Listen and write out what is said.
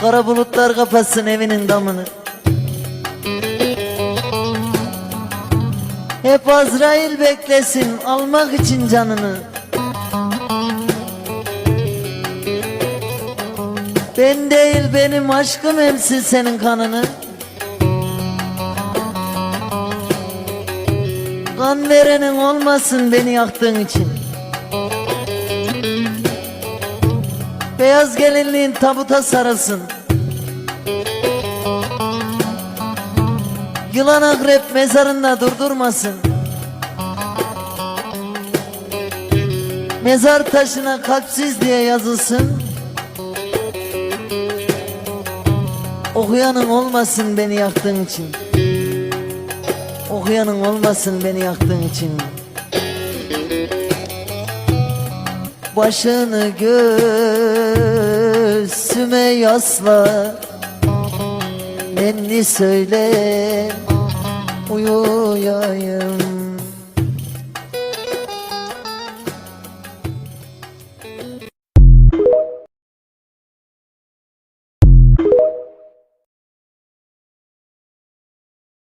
Kara bulutlar kapatsın evinin damını. Hep Azrail beklesin almak için canını. Ben değil benim aşkım emsin senin kanını. Kan verenin olmasın beni yaktığın için Beyaz gelinliğin tabuta sarılsın. Yılan akrep mezarında durdurmasın. Mezar taşına kalpsiz diye yazılsın. Okuyanın olmasın beni yaktığın için. Okuyanın olmasın beni yaktığın için Başını göğsüme yasla. Nenni söyle Uyuyayım